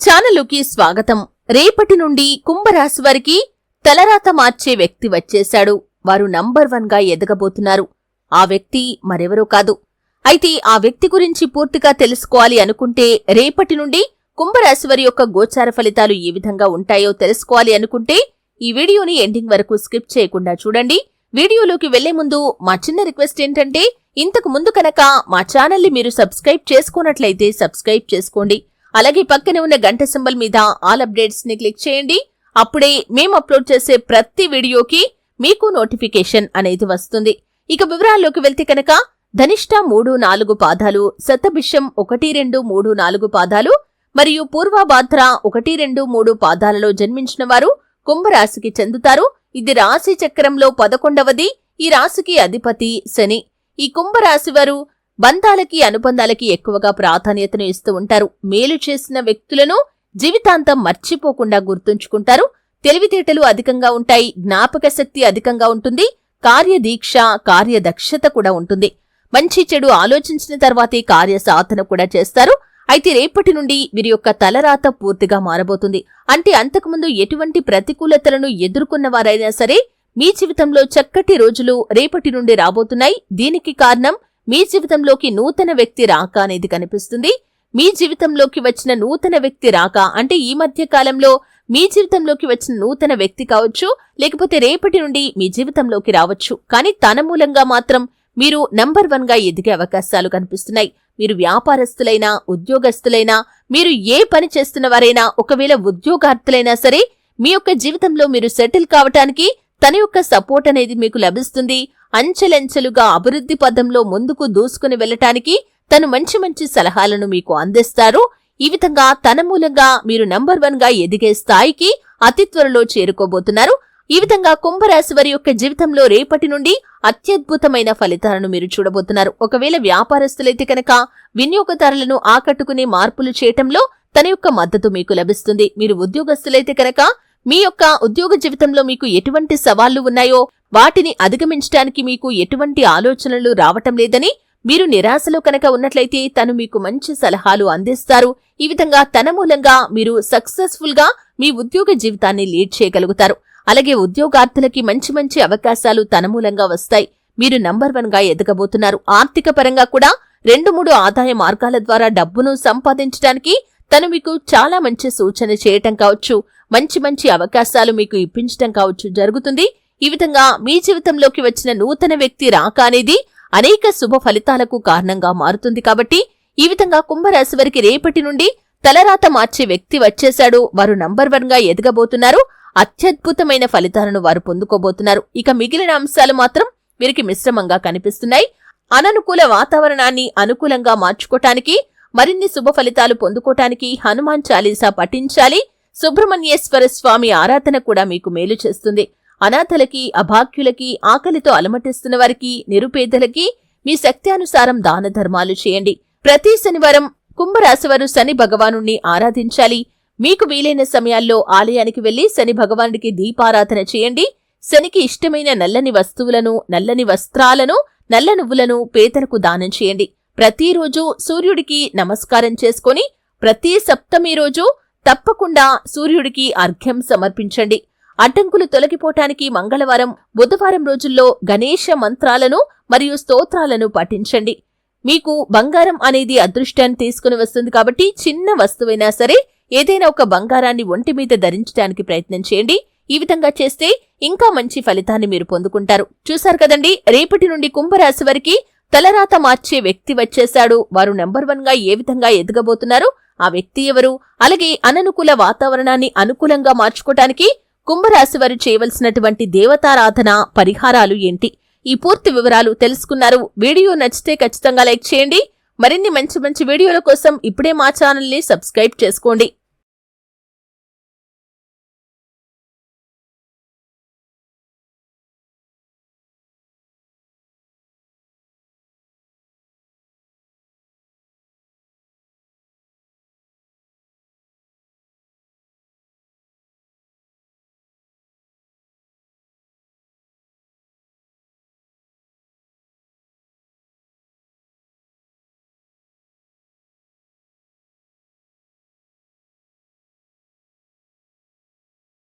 ఛానలుకి స్వాగతం. రేపటి నుండి కుంభరాశి వారికి తలరాత మార్చే వ్యక్తి వచ్చేశాడు. వారు నంబర్ వన్గా ఎదగబోతున్నారు. ఆ వ్యక్తి మరెవరో కాదు. అయితే ఆ వ్యక్తి గురించి పూర్తిగా తెలుసుకోవాలి అనుకుంటే రేపటి నుండి కుంభరాశి వారి యొక్క గోచార ఫలితాలు ఏ విధంగా ఉంటాయో తెలుసుకోవాలి అనుకుంటే ఈ వీడియోని ఎండింగ్ వరకు స్కిప్ చేయకుండా చూడండి. వీడియోలోకి వెళ్ళే ముందు మా చిన్న రిక్వెస్ట్ ఏంటంటే ఇంతకు ముందు కనుక మా ఛానల్ని మీరు సబ్స్క్రైబ్ చేసుకున్నట్లయితే సబ్స్క్రైబ్ చేసుకోండి. అలాగే పక్కనే ఉన్న గంట సింబల్ మీద ఆల్ అప్డేట్స్ని క్లిక్ చేయండి. అప్పుడే మేము అప్లోడ్ చేసే ప్రతి వీడియోకి మీకు నోటిఫికేషన్ అనేది వస్తుంది. ఇక వివరాల్లోకి వెళ్తే కనుక ధనిష్ట మూడు నాలుగు పాదాలు శతభిషం ఒకటి రెండు మూడు నాలుగు పాదాలు మరియు పూర్వభాద్ర ఒకటి రెండు మూడు పాదాలలో జన్మించిన వారు కుంభరాశికి చెందుతారు. ఇది రాశి చక్రంలో పదకొండవది. ఈ రాశికి అధిపతి శని. ఈ కుంభరాశి వారు బంధాలకి అనుబంధాలకి ఎక్కువగా ప్రాధాన్యతను ఇస్తూ ఉంటారు. మేలు చేసిన వ్యక్తులను జీవితాంతం మర్చిపోకుండా గుర్తుంచుకుంటారు. తెలివితేటలు అధికంగా ఉంటాయి. జ్ఞాపక శక్తి అధికంగా ఉంటుంది. కార్యదీక్ష కార్యదక్షత కూడా ఉంటుంది. మంచి చెడు ఆలోచించిన తర్వాతే కార్య సాధన కూడా చేస్తారు. అయితే రేపటి నుండి వీరి యొక్క తలరాత పూర్తిగా మారబోతుంది. అంటే అంతకుముందు ఎటువంటి ప్రతికూలతలను ఎదుర్కొన్న వారైనా సరే మీ జీవితంలో చక్కటి రోజులు రేపటి నుండి రాబోతున్నాయి. దీనికి కారణం మీ జీవితంలోకి నూతన వ్యక్తి రాక అనేది కనిపిస్తుంది. మీ జీవితంలోకి వచ్చిన నూతన వ్యక్తి రాక అంటే ఈ మధ్య కాలంలో మీ జీవితంలోకి వచ్చిన నూతన వ్యక్తి కావచ్చు లేకపోతే రేపటి నుండి మీ జీవితంలోకి రావచ్చు. కానీ తన మూలంగా మాత్రం మీరు నంబర్ వన్గా ఎదిగే అవకాశాలు కనిపిస్తున్నాయి. మీరు వ్యాపారస్తులైనా ఉద్యోగస్తులైనా మీరు ఏ పని చేస్తున్న వారైనా ఒకవేళ ఉద్యోగార్థులైనా సరే మీ యొక్క జీవితంలో మీరు సెటిల్ కావటానికి తన యొక్క సపోర్ట్ అనేది మీకు లభిస్తుంది. అంచెలంచెలుగా అభివృద్ధి పదంలో ముందుకు దూసుకుని వెళ్ళటానికి తను మంచి మంచి సలహాలను మీకు అందిస్తారు. ఈ విధంగా తన మూలంగా మీరు నంబర్ వన్గా ఎదిగే స్థాయికి అతి త్వరలో చేరుకోబోతున్నారు. ఈ విధంగా కుంభరాశి వారి యొక్క జీవితంలో రేపటి నుండి అత్యద్భుతమైన ఫలితాలను మీరు చూడబోతున్నారు. ఒకవేళ వ్యాపారస్తులైతే కనుక వినియోగదారులను ఆకట్టుకునే మార్పులు చేయటంలో తన యొక్క మద్దతు మీకు లభిస్తుంది. మీరు ఉద్యోగస్తులైతే కనుక మీ యొక్క ఉద్యోగ జీవితంలో మీకు ఎటువంటి సవాళ్ళు ఉన్నాయో వాటిని అధిగమించడానికి మీకు ఎటువంటి ఆలోచనలు రావటం లేదని మీరు నిరాశలో కనుక ఉన్నట్లయితే తను మీకు మంచి సలహాలు అందిస్తారు. ఈ విధంగా తన మూలంగా మీరు సక్సెస్ఫుల్గా మీ ఉద్యోగ జీవితాన్ని లీడ్ చేయగలుగుతారు. అలాగే ఉద్యోగార్థులకి మంచి మంచి అవకాశాలు తన మూలంగా వస్తాయి. మీరు నంబర్ వన్గా ఎదగబోతున్నారు. ఆర్థిక పరంగా కూడా రెండు మూడు ఆదాయ మార్గాల ద్వారా డబ్బును సంపాదించడానికి తను మీకు చాలా మంచి సూచన చేయటం కావచ్చు. మంచి మంచి అవకాశాలు మీకు ఇప్పించటం కావచ్చు జరుగుతుంది. ఈ విధంగా మీ జీవితంలోకి వచ్చిన నూతన వ్యక్తి రాక అనేది అనేక శుభ ఫలితాలకు కారణంగా మారుతుంది కాబట్టి ఈ విధంగా కుంభరాశి వారికి రేపటి నుండి తలరాత మార్చే వ్యక్తి వచ్చేశాడు. వారు నంబర్ వన్గా ఎదగబోతున్నారు. అత్యద్భుతమైన ఫలితాలను వారు పొందుకోబోతున్నారు. ఇక మిగిలిన అంశాలు మాత్రం వీరికి మిశ్రమంగా కనిపిస్తున్నాయి. అననుకూల వాతావరణాన్ని అనుకూలంగా మార్చుకోటానికి మరిన్ని శుభ ఫలితాలు పొందుకోటానికి హనుమాన్ చాలీసా పఠించాలి. సుబ్రహ్మణ్యేశ్వర స్వామి ఆరాధన కూడా మీకు మేలు చేస్తుంది. అనాథలకి అభాగ్యులకి ఆకలితో అలమటిస్తున్న వారికి నిరుపేదలకి మీ శక్త్యానుసారం దాన ధర్మాలు చేయండి. ప్రతి శనివారం కుంభరాశివారు శని భగవాను ఆరాధించాలి. మీకు వీలైన సమయాల్లో ఆలయానికి వెళ్ళి శని భగవానుడికి దీపారాధన చేయండి. శనికి ఇష్టమైన నల్లని వస్తువులను నల్లని వస్త్రాలను నల్ల నువ్వులను పేదలకు దానం చేయండి. ప్రతిరోజు సూర్యుడికి నమస్కారం చేసుకొని ప్రతి సప్తమి రోజు తప్పకుండా సూర్యుడికి అర్ఘ్యం సమర్పించండి. అడ్డంకులు తొలగిపోటానికి మంగళవారం బుధవారం రోజుల్లో గణేష మంత్రాలను మరియు స్తోత్రాలను పఠించండి. మీకు బంగారం అనేది అదృష్టాన్ని తీసుకుని వస్తుంది కాబట్టి చిన్న వస్తువైనా సరే ఏదైనా ఒక బంగారాన్ని ఒంటి మీద ధరించడానికి ప్రయత్నం చేయండి. ఈ విధంగా చేస్తే ఇంకా మంచి ఫలితాన్ని మీరు పొందుకుంటారు. చూశారు కదండి రేపటి నుండి కుంభరాశి వారికి తలరాత మార్చే వ్యక్తి వచ్చేశాడు. వారు నెంబర్ వన్గా ఏ విధంగా ఎదగబోతున్నారు? ఆ వ్యక్తి ఎవరు? అలాగే అననుకూల వాతావరణాన్ని అనుకూలంగా మార్చుకోటానికి కుంభరాశి వారు చేయవలసినటువంటి దేవతారాధన పరిహారాలు ఏంటి? ఈ పూర్తి వివరాలు తెలుసుకున్నారు. వీడియో నచ్చితే ఖచ్చితంగా లైక్ చేయండి. మరిన్ని మంచి మంచి వీడియోల కోసం ఇప్పుడే మా ఛానల్ని సబ్స్క్రైబ్ చేసుకోండి.